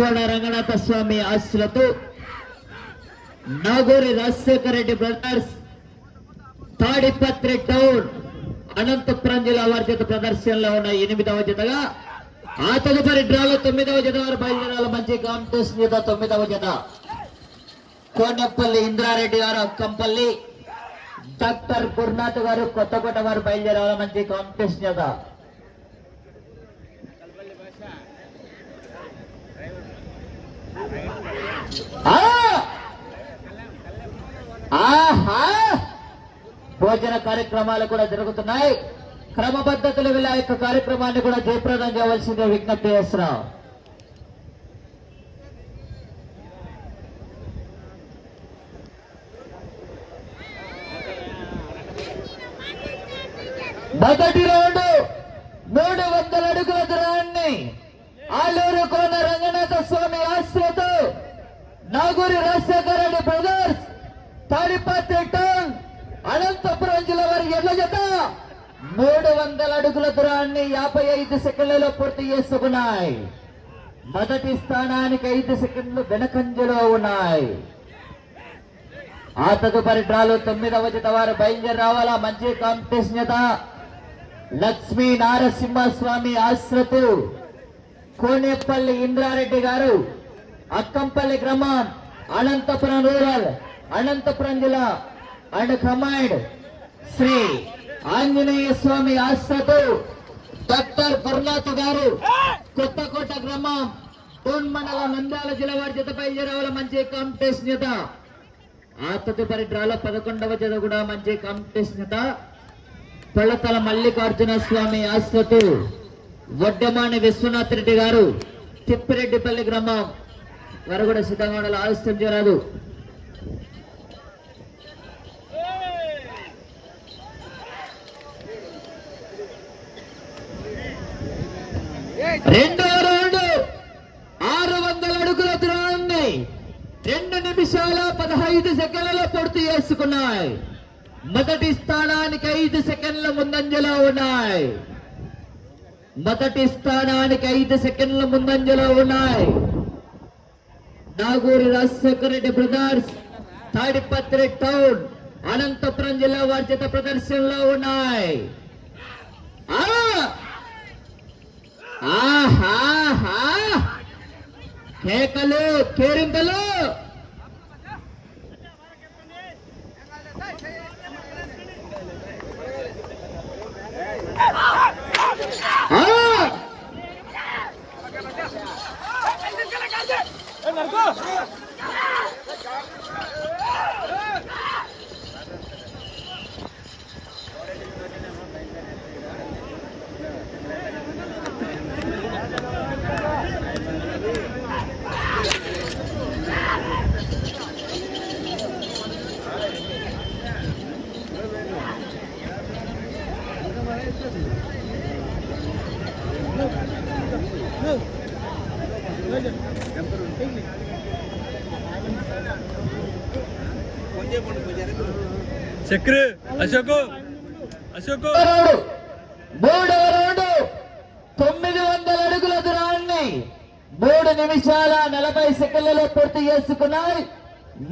ఆలూరు కోన రంగనాథ స్వామి ఆశలతో Naguri Rajasekhara Reddy brothers Tadipatri town Anantapuram జిల్లా వారి చేత ప్రదర్శనలో ఉన్న ఎనిమిదవ జతగా ఆ తదుపరి డ్రాలో తొమ్మిదవ జత వారు బయలుదేరాల. మంచి కాంపిటీషన్ జత తొమ్మిదవ జత. కోనెప్పల్లి ఇంద్రారెడ్డి గారు అక్కంపల్లి డాక్టర్ గురునాథ్ గారు కొత్తకోట వారు బయలుదేరాల. మంచి కాంపిటీషన్ జత ఆ! ఆహా భోజన కార్యక్రమాలు కూడా జరుగుతున్నాయి. క్రమ పద్ధతులు వీళ్ళ యొక్క కార్యక్రమాన్ని కూడా జయప్రదం చేయవలసిందే విజ్ఞప్తి చేస్తున్నాం. మొదటి రౌండ్ మూడు వందల అడుగుల దూరాన్ని ఆలూరు కోన రంగనాథ స్వామి ఆశ్రయం నాగూరి రాజశేఖర రెడ్డి బ్రదర్స్ తాడిపత్రి టౌన్ అనంతపురం జిల్లా వారి ఎడ్ల జత. మూడు వందల అడుగుల దూరాన్ని యాభై ఐదు సెకండ్లలో పూర్తి చేసుకున్నాయి. మొదటి స్థానానికి ఐదు సెకండ్లు వెనకంజలో ఉన్నాయి. ఆ తదుపరి డ్రాలో తొమ్మిదవ జత వారు బయలుదేరి రావాలా? మంచి కాంపిటీషన్ జత. లక్ష్మీ నారసింహస్వామి ఆశ్రతు కోనేపల్లి ఇంద్రారెడ్డి గారు. అక్కంపల్లి గ్రామం అనంతపురం రూరల్ అనంతపురం జిల్లా అండ్ కమాండ్ శ్రీ ఆంజనేయ స్వామి ఆశ్రతు డాక్టర్ గురునాథ్ గారు. కొత్తకోట గ్రామం టూన్ మండల నంద్యాల జిల్లా వారి జతపై బయలుదేరాల మంచి కాంపిటీషన్ జత. ఆ తదుపరి డ్రాలో పదకొండవ జత కూడా మంచి కాంపిటీషన్ జత. పళ్ళతల మల్లికార్జున స్వామి ఆశ్రతు వడ్డమాని విశ్వనాథ్ రెడ్డి గారు తిప్పిరెడ్డిపల్లి గ్రామం వారు కూడా సిద్ధంగా ఉండాలి ఆలస్యం చేయరాదు. రెండో రౌండ్ ఆరు వందల అడుగుల దూరాన్ని రెండు నిమిషాల పదహైదు సెకండ్లలో పూర్తి చేసుకున్నాయి. మొదటి స్థానానికి ఐదు సెకండ్ల ముందంజలో ఉన్నాయి. మొదటి స్థానానికి ఐదు సెకండ్ల ముందంజలో ఉన్నాయి. నాగూరు రాజశేఖర రెడ్డి బ్రదర్స్ తాడిపత్రి టౌన్ అనంతపురం జిల్లా వారి చేత ప్రదర్శనలో ఉన్నాయి. ఆ! కేకలు కేరింతలు! చక్రు అశోకు అశోకు. మూడవ రౌండ్ తొమ్మిది వందల అడుగుల దూరాన్ని మూడు నిమిషాల నలభై సెకండ్లలో పూర్తి చేసుకున్నాయి.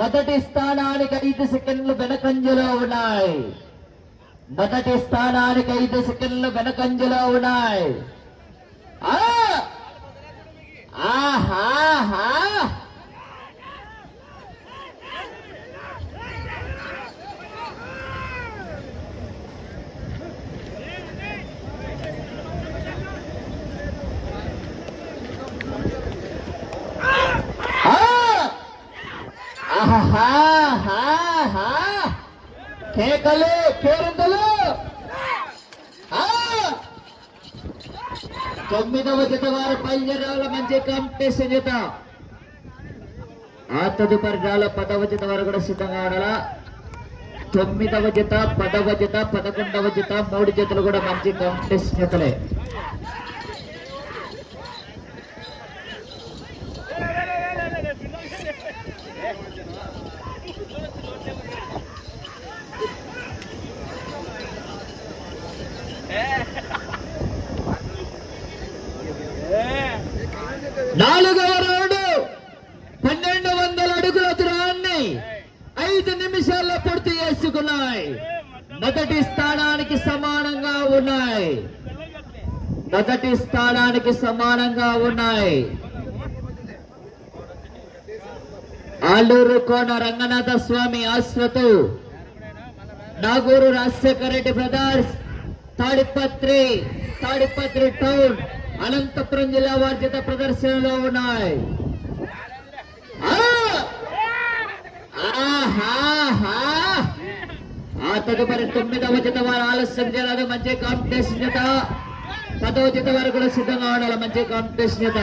మొదటి స్థానానికి ఐదు సెకండ్లు వెనకంజలో ఉన్నాయి. మొదటి స్థానానికి ఐదు సెకండ్లు వెనకంజలో ఉన్నాయి. ఆ! ఆహాహా! ఆ! ఆహాహాహా! కేకలు కేరింతలు ఆ! తొమ్మిదవ జత వారు బయలుదేరాల మంచి కాంపిటీషన్ జత ఆ తదుపరి రాల పదవ జత వారు కూడా సిద్ధంగా ఆడాలా తొమ్మిదవ జత పదవ జత పదకొండవ జత మూడు జతలు కూడా మంచి కాంపిటీషన్ జతలే నాలుగవ రౌండ్ పన్నెండు వందల అడుగుల దూరాన్ని ఐదు నిమిషాల్లో పూర్తి చేసుకున్నాయి మొదటి స్థానానికి సమానంగా ఉన్నాయి మొదటి స్థానానికి సమానంగా ఉన్నాయి. ఆలూరు కోన రంగనాథ స్వామి ఆశ్వతు. నాగూరు రాజశేఖర రెడ్డి బ్రదర్స్ తాడిపత్రి తాడిపత్రి టౌన్ అనంతపురం జిల్లా వార్జిత ప్రదర్శనలో ఉన్నాయి. ఆ! ఆ తదుపరి తొమ్మిదవ జత వారు ఆలస్యం చేయరాదు మంచి కాంపిటీషన్ జత. పదవ జత వారు కూడా సిద్ధంగా ఉండాలి. మంచి కాంపిటీషన్ జత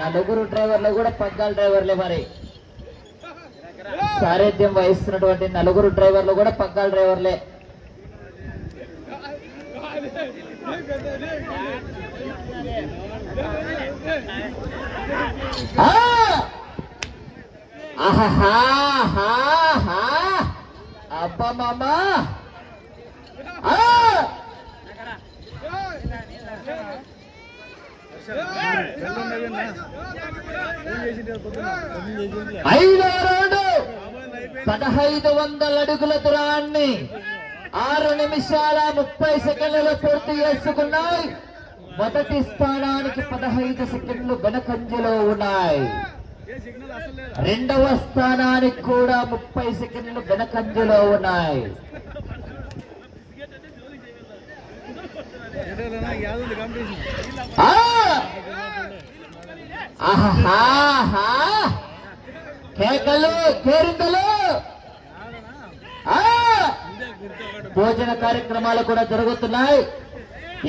నలుగురు డ్రైవర్లు కూడా పద్నాలుగు డ్రైవర్లే మరి. సారథ్యం వహిస్తున్నటువంటి నలుగురు డ్రైవర్లు కూడా పగ్గాల డ్రైవర్లే. అబ్బా మామా. ఆ! ఐదవ పదహైదు వందల అడుగుల దూరాన్ని ఆరు నిమిషాల ముప్పై సెకండ్లలో పూర్తి చేసుకున్నాయి. మొదటి స్థానానికి పదహైదు సెకండ్లు వెనకంజలో ఉన్నాయి. రెండవ స్థానానికి కూడా ముప్పై సెకండ్లు వెనకంజలో ఉన్నాయి. కేకలు కేరింతలు! ఆ! భోజన కార్యక్రమాలు కూడా జరుగుతున్నాయి.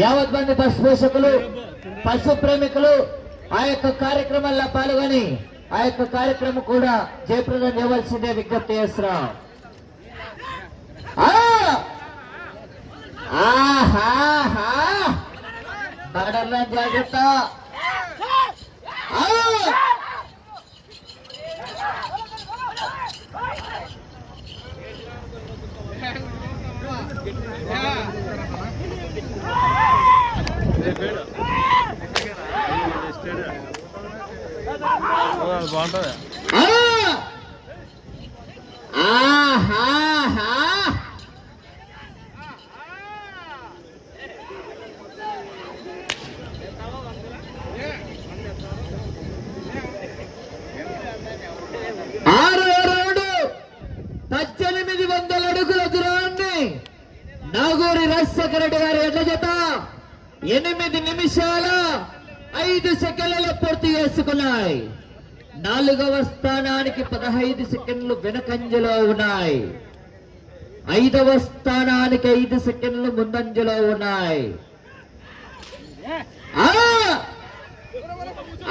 యావత్ మంది పశు పోషకులు పశు ప్రేమికులు ఆ యొక్క కార్యక్రమాల్లో పాల్గొని ఆ యొక్క కార్యక్రమం కూడా జయప్రదం చేయవలసిందే విజ్ఞప్తి చేస్తున్నాం. ఆహా జాగ్రత్త. బాగుంటుంది పద్దెనిమిది వందల అడుగుల దూరాన్ని నాగూరి రాజశేఖర రెడ్డి గారు ఎడ్ల జత ఎనిమిది నిమిషాల ఐదు సెకండ్లలో పూర్తి చేసుకున్నాయి. నాలుగవ స్థానానికి పదహైదు సెకండ్లు వెనకంజలో ఉన్నాయి. ఐదవ స్థానానికి ఐదు సెకండ్లు ముందంజలో ఉన్నాయి. ఆ!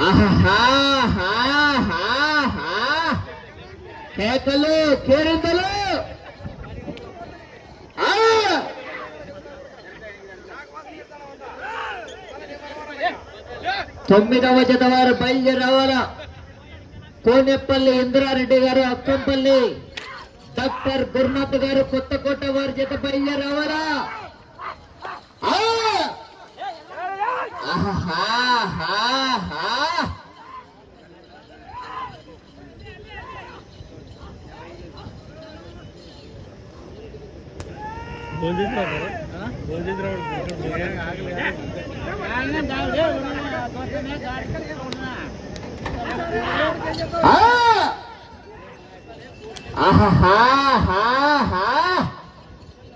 ఆహాహాహాహా! కేకలు కేరింతలు ఆ! తొమ్మిదవ జత వారు బయలుదేరి రావాలా? కోనెప్పల్లి ఇందిరారెడ్డి గారు అక్కంపల్లి. డాక్టర్ గురునాథ్ గారు కొత్తకోట వారి జత బయలుదేరి రావాలా! ఫోన్ చేసి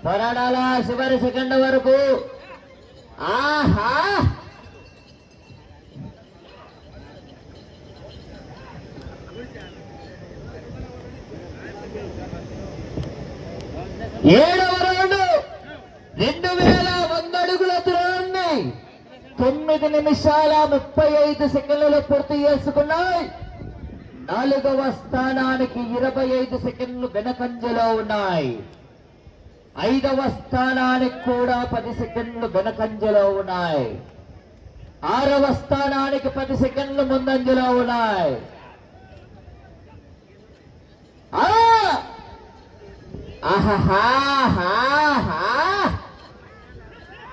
పోరాడాల చివరి సెకండ్ వరకు. ఆహా. ఏడు రౌండ్ రెండు వేల వంద అడుగుల దూరాన్ని తొమ్మిది నిమిషాల ముప్పై ఐదు సెకండ్లలో పూర్తి చేసుకున్నాయి. నాలుగవ స్థానానికి ఇరవై ఐదు సెకండ్లు వెనకంజలో ఉన్నాయి. ఐదవ స్థానానికి కూడా పది సెకండ్లు వెనకంజలో ఉన్నాయి. ఆరవ స్థానానికి పది సెకండ్లు ముందంజలో ఉన్నాయి. ఆహా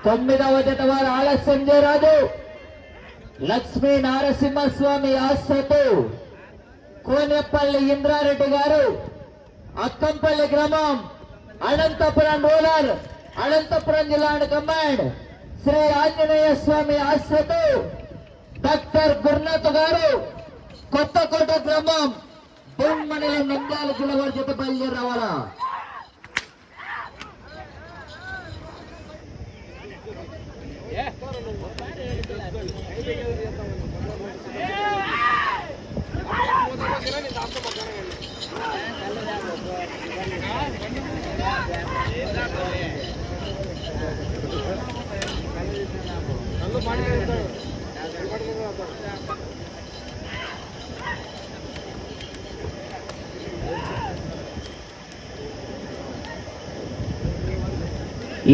తొమ్మిదవ జత వారు ఆలస్యం చేయరాదు. లక్ష్మీ నారసింహస్వామి ఆస్థతో కోనేపల్లి ఇంద్రారెడ్డి గారు అక్కంపల్లి గ్రామం అనంతపురం రూరల్ అనంతపురం జిల్లా కమాండ్ శ్రీ ఆంజనేయ స్వామి ఆశతో డాక్టర్ గుర్నాథ్ గారు కొత్తకోట గ్రామం బొమ్మనిల నంద్యాల జిల్లా వారి చేత బయలుదేరి రావాలా?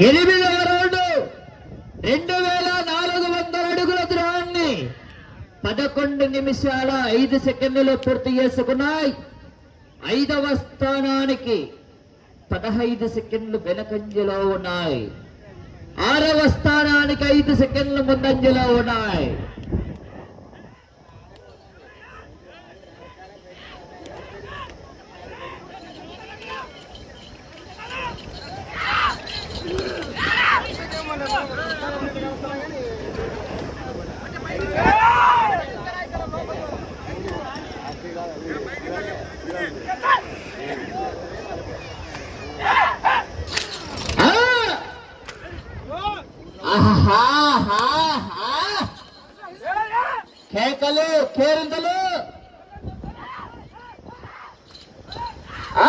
ఎనిమిది రెండు వేల నాలుగు వందల అడుగుల దూరాన్ని పదకొండు నిమిషాల ఐదు సెకండ్లు పూర్తి చేసుకున్నాయి. ఐదవ స్థానానికి పదహైదు సెకండ్లు వెనకంజలో ఉన్నాయి. ఆరవ స్థానానికి ఐదు సెకండ్లు ముందంజలో ఉన్నాయి. ఆహాహాహాహా! కేకలు కేరింతలు ఆ!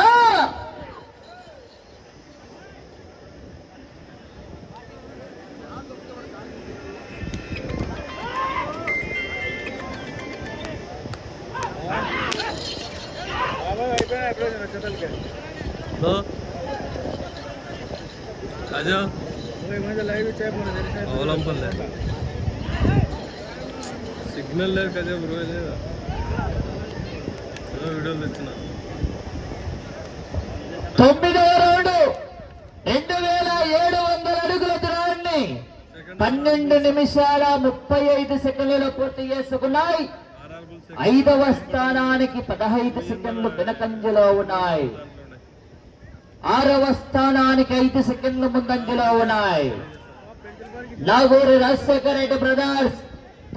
అవలంపల్లే సిగ్నల్ లేదు కదా బ్రో లేదా వీడియోలు తెచ్చిన తొమ్మిదవ రౌండ్ రెండు వేల ఏడు వందల అడుగుల దూరాన్ని పన్నెండు నిమిషాల ముప్పై ఐదు సెకండ్లలో పూర్తి చేసుకున్నాయి. ఐదవ స్థానానికి పదహైదు సెకండ్లు వెనకంజలో ఉన్నాయి. ఆరవ స్థానానికి ఐదు సెకండ్లు ముందంజలో ఉన్నాయి. నాగూరు రాజశేఖర రెడ్డి బ్రదర్స్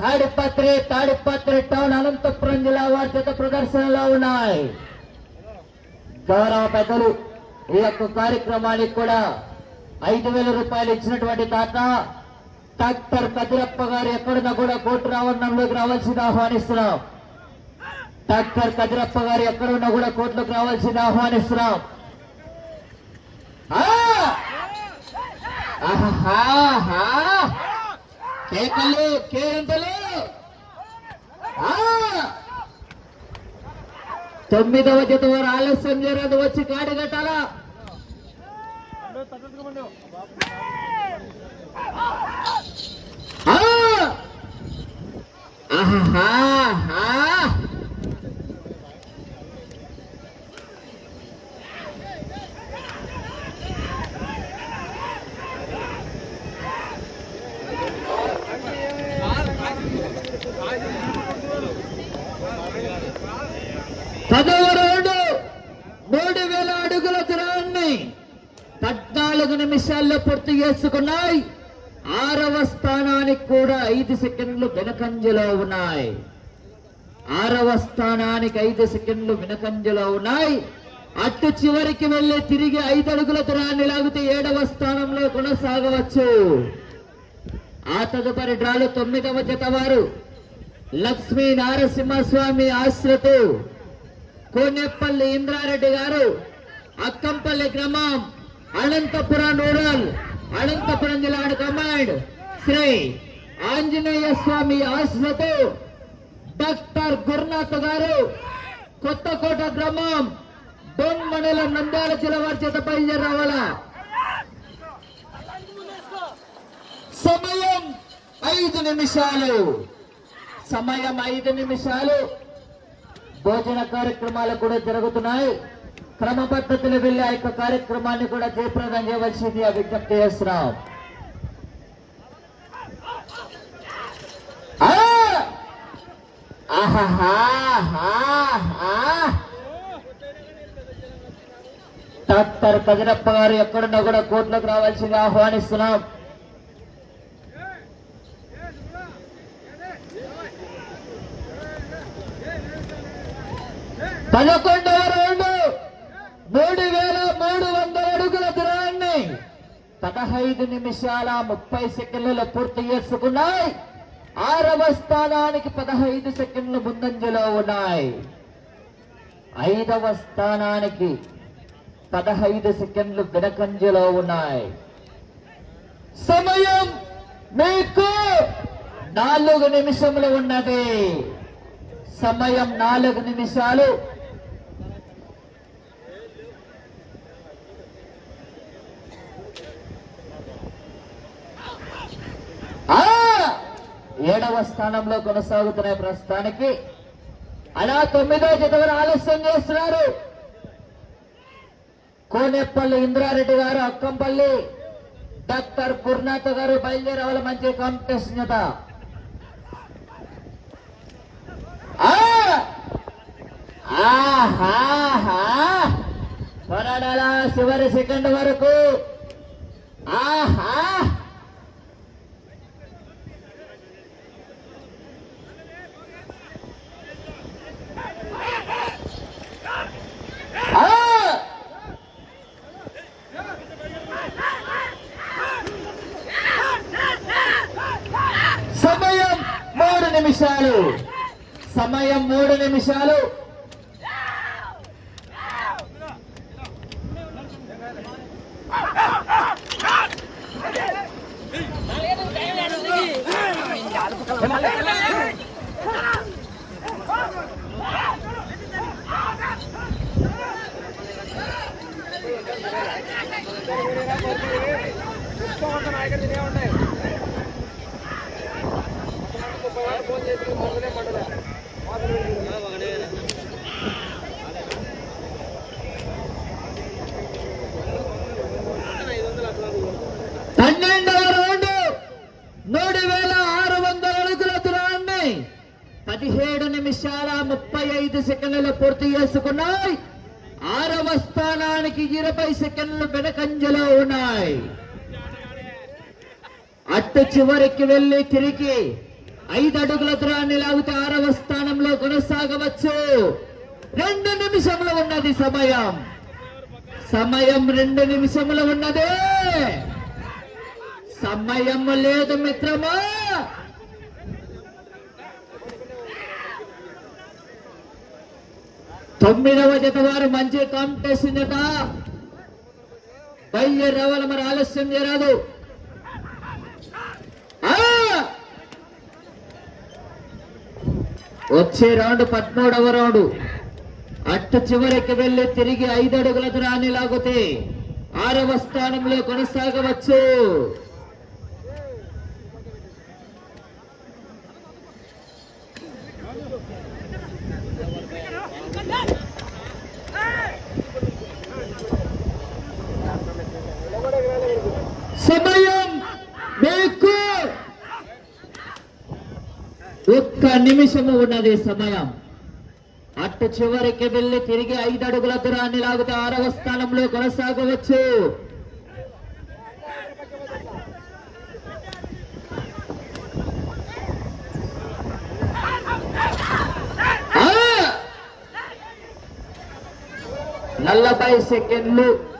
తాడిపత్రి తాడిపత్రి టౌన్ అనంతపురం జిల్లా వారి చేత ప్రదర్శనలో ఉన్నాయి. గౌరవ పెద్దలు ఈ యొక్క కార్యక్రమానికి కూడా ఐదు వేల రూపాయలు ఇచ్చినటువంటి తాత డాక్టర్ కదిరప్ప గారు ఎక్కడున్నా కూడా కోర్టు రావణంలోకి రావాల్సింది ఆహ్వానిస్తున్నాం. డాక్టర్ కదిరప్ప గారు ఎక్కడున్నా కూడా కోర్టులోకి రావాల్సింది ఆహ్వానిస్తున్నాం. ఆహా కేకలు కేరింతలు. తొమ్మిదవ జత వారు ఆలస్యం చేయరాదు వచ్చి కాడి ఆహా. పదవ రౌండ్ మూడు వేల అడుగుల దూరాన్ని పద్నాలుగు నిమిషాల్లో పూర్తి చేసుకున్నాయి. ఆరవ స్థానానికి కూడా ఐదు సెకండ్లు వెనకంజలో ఉన్నాయి. ఆరవ స్థానానికి ఐదు సెకండ్లు వెనకంజలో ఉన్నాయి. అటు చివరికి వెళ్ళి తిరిగి ఐదు అడుగుల దూరాన్ని లాగితే ఏడవ స్థానంలో కొనసాగవచ్చు. ఆ తదుపరి డ్రాలు తొమ్మిదవ జత వారు. లక్ష్మీ నారసింహస్వామి ఆశ్రతు. కోనేపల్లి ఇంద్రారెడ్డి గారు అక్కంపల్లి గ్రామం అనంతపురం రూరల్ అనంతపురం జిల్లా కమాండ్ శ్రీ ఆంజనేయ స్వామి ఆశ్రతో డాక్టర్ గురునాథ్ గారు కొత్తకోట గ్రామం డోన్ మండలం నంద్యాల జిల్లా వారి చేత బయలుదేరి రావాలా? సమయం ఐదు నిమిషాలు. సమయం ఐదు నిమిషాలు. భోజన కార్యక్రమాలు కూడా జరుగుతున్నాయి. క్రమ పద్ధతిలో వెళ్ళి ఆ యొక్క కార్యక్రమాన్ని కూడా జయప్రదం చేయవలసింది విజ్ఞప్తి చేస్తున్నాం. డాక్టర్ కదిరప్ప గారు ఎక్కడున్నా కూడా కోర్టులోకి రావాల్సింది ఆహ్వానిస్తున్నాం. పదకొండవ రౌండ్. మూడు వేల మూడు వందల అడుగుల దూరాన్ని పదహైదు నిమిషాల ముప్పై సెకండ్లలో పూర్తి చేసుకున్నాయి. ఆరవ స్థానానికి పదహైదు సెకండ్లు ముందంజలో ఉన్నాయి. ఐదవ స్థానానికి పదహైదు సెకండ్లు వెనకంజలో ఉన్నాయి. సమయం మీకు నాలుగు నిమిషములు ఉన్నది. సమయం నాలుగు నిమిషాలు ఆ! ఏడవ స్థానంలో కొనసాగుతున్నాయి ప్రస్తుతానికి అలా తొమ్మిదో జతవరు ఆలస్యం చేస్తున్నారు. కోనేపల్లి ఇంద్రారెడ్డి గారు అక్కంపల్లి డాక్టర్ గురునాథ్ గారు బయలుదేరవల మంచి కాంపిటీషన్ జత. ఆ! పోరాడాల చివరి సెకండ్ వరకు. ఆహా! నిమిషాలు సమయం మూడు నిమిషాలు పన్నెండవ రౌండ్ మూడు వేల ఆరు వందల అడుగుల దూరాన్ని పదిహేడు నిమిషాల ముప్పై ఐదు సెకండ్లు పూర్తి చేసుకున్నాయి. ఆరవ స్థానానికి ఇరవై సెకండ్లు వెనకంజలో ఉన్నాయి. అట్టు చివరికి వెళ్ళి తిరిగి ఐదు అడుగుల దూరాన్ని లాగితే ఆరవ స్థానంలో కొనసాగవచ్చు. రెండు నిమిషములు ఉన్నది సమయం. సమయం రెండు నిమిషములు ఉన్నది. సమయం లేదు మిత్రమా. తొమ్మిదవ జత వారు మంచి కాంపిటీషన్ జత బయలుదేరి రావాలి మరి ఆలస్యం చేయరాదు ఆ! వచ్చే రౌండ్ పదమూడవ రౌండ్. అట్టు చివరికి వెళ్ళి తిరిగి ఐదడుగులతో రాని దూరాన్ని లాగితే ఆరవ స్థానంలో కొనసాగవచ్చు సమయం మీకు నిమిషము ఉన్నది సమయం. అటు చివరికి వెళ్ళి తిరిగి ఐదు అడుగుల దూరాన్ని లాగితే ఆరవ స్థానంలో కొనసాగవచ్చు. నలభై సెకండ్లు.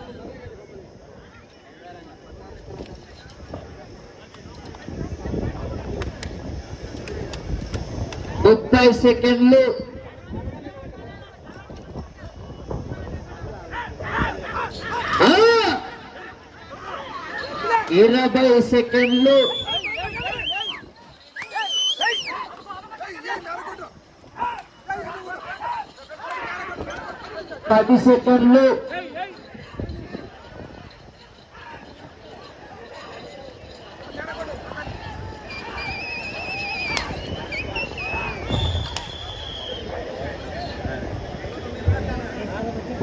ముప్పై సెకండ్లు. ఇరవై సెకండ్లు. పది సెకండ్లు.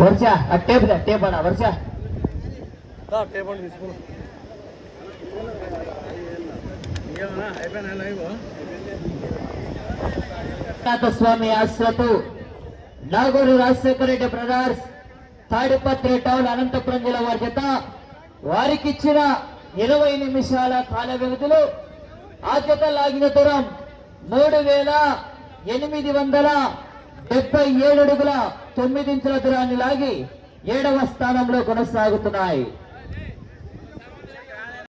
వర్ష ఆ టేప్ దా, టేప్ తీసుకున్నా అయిపోయినా లైవ్ స్వామి ఆశ్రతు నాగూరు రాజశేఖర రెడ్డి బ్రదర్స్ తాడిపత్రి టౌన్ అనంతపురం జిల్లా వారి చేత వారికి ఇచ్చిన ఇరవై నిమిషాల కాల వ్యవధిలో ఆ చేత లాగిన దూరం మూడు వేల ఎనిమిది వందల డెబ్బై ఏడు అడుగుల తొమ్మిదించుల దూరాన్ని లాగి ఏడవ స్థానంలో కొనసాగుతున్నాయి.